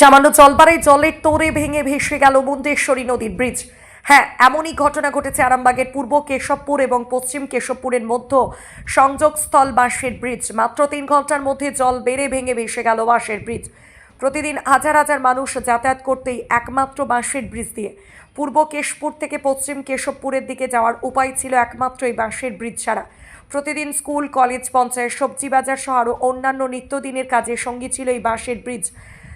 সামান্য জলবাড়ায় জলের তোড়ে ভেঙে ভেসে গেল মুন্দেশ্বরী নদীর ব্রিজ। হ্যাঁ এমনই ঘটনা ঘটেছে আরামবাগের পূর্ব কেশবপুর এবং পশ্চিম কেশবপুরের মধ্যে সংযোগস্থল বাঁশের ব্রিজ। মাত্র তিন ঘণ্টার মধ্যে জল বেড়ে ভেঙে ভেসে গেল বাঁশের ব্রিজ। প্রতিদিন হাজার হাজার মানুষ যাতায়াত করতেই একমাত্র বাঁশের ব্রিজ দিয়ে। পূর্ব কেশপুর থেকে পশ্চিম কেশবপুরের দিকে যাওয়ার উপায় ছিল একমাত্র এই বাঁশের ব্রিজ ছাড়া। প্রতিদিন স্কুল, কলেজ, পঞ্চায়েত, সবজি বাজার সহ আরও অন্যান্য নিত্যদিনের কাজে সঙ্গী ছিল এই বাঁশের ব্রিজ।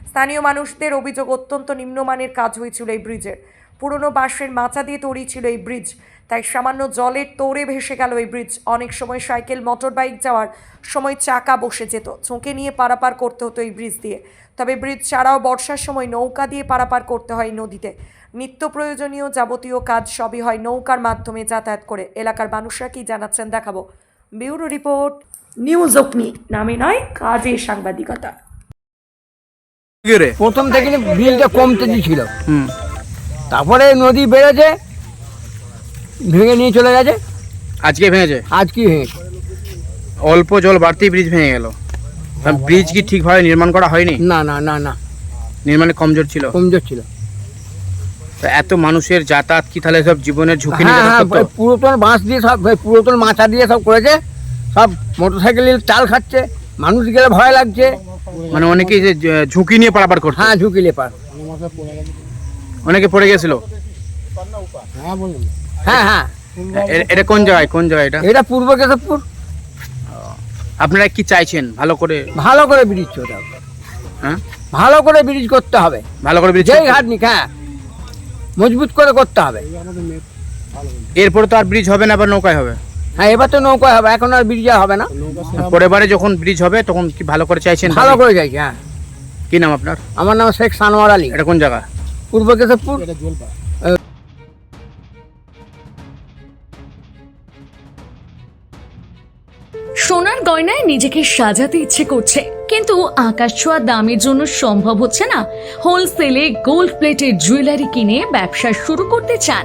স্থানীয় মানুষদের অভিযোগ অত্যন্ত নিম্নমানের কাজ হয়েছিল এই ব্রিজের পুরনো বাঁশের মাচা দিয়ে তৈরি ছিল এই ব্রিজ। তাই সামান্য জলের তোড়ে ভেসে গেল এই ব্রিজ। অনেক সময় সাইকেল মোটর বাইক যাওয়ার সময় চাকা বসে যেত। ঝুঁকে নিয়ে পারাপার করতে হতো এই ব্রিজ দিয়ে। তবে ব্রিজ ছাড়াও বর্ষার সময় নৌকা দিয়ে পারাপার করতে হয় নদীতে। নিত্য প্রয়োজনীয় যাবতীয় কাজ সবই হয় নৌকার মাধ্যমে যাতায়াত করে। এলাকার মানুষরা কি জানাচ্ছেন দেখাবো। ব্যুরো রিপোর্ট, নিউজ অগ্নি। নামে নয় কাজে সাংবাদিকতা। প্রথম থেকে বিলটা কমতে ছিল। তারপরে নদী বেড়েছে ভেঙে নিয়ে চলে গেছে। আজকে ভেঙেছে? আজ কি ভেঙেছে। অল্প জল বাড়তেই ব্রিজ ভেঙে গেল। ব্রিজ কি ঠিকভাবে নির্মাণ করা হয়নি? না না না না। নির্মাণে কমজোর ছিল? কমজোর ছিল। তো এত মানুষের যাতায়াত কি তাহলে সব জীবনের ঝুঁকি নিয়ে হ্যাঁ হ্যাঁ? পুরাতন বাঁশ দিয়ে সব পুরাতন মাথা দিয়ে সব করেছে। সব মোটর সাইকেল চাল খাচ্ছে। মানুষ গেলে ভয় লাগছে। মানে অনেকেই যে ঝুঁকি নিয়ে পারাপার করতো হ্যাঁ ঝুঁকি নিয়ে পার। অনেকে পড়ে গেছিল? হ্যাঁ হ্যাঁ এটা কোন জায়গায়? কোন জায়গায় এটা? এটা পূর্ব কেশবপুর। আপনারা কি চাইছেন? ভালো করে? ভালো করে ব্রিজ করতে হ্যাঁ? ভালো করে ব্রিজ করতে হবে। ভালো করে ব্রিজ যেই ঘাট নিক হ্যাঁ। মজবুত করে করতে হবে। এরপরে তো আর ব্রিজ হবে না আবার নৌকায় হবে। হ্যাঁ এবার তো নৌকা হবে এখন আর ব্রিজ হবে না। পরের বারে যখন ব্রিজ হবে তখন কি ভালো করে চাইছেন ভালো করে যাইছে হ্যাঁ। কি নাম আপনার? আমার নাম শেখ সানোয়ার আলী। এটা কোন জায়গা? পূর্ব কেশবপুর। সোনার গয়নায় নিজেকে সাজাতে ইচ্ছে করছে কিন্তু আকাশ ছোঁয়া দামের জন্য সম্ভব হচ্ছে না। হোলসেলে গোল্ড প্লেটের জুয়েলারি কিনে ব্যবসা শুরু করতে চান।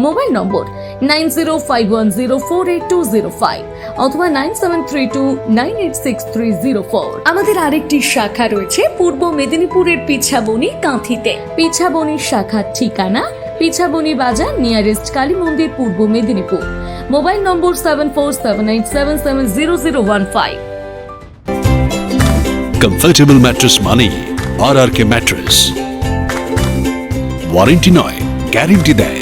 Mobile number nine zero five one zero four eight two zero five অথবা nine seven three two nine eight six three zero four. আমাদের আরেকটি শাখা রয়েছে পূর্ব মেদিনীপুরের পিছাবনি কাঁথিতে। পিছাবনি শাখার ঠিকানা পিছাবনি বাজার nearest Kali Mandir Purba Medinipur. Mobile number seven four seven eight seven seven zero zero one five. Comfortable mattress মানেই R R K mattress warranty নয় গ্যারেন্টি দেয়।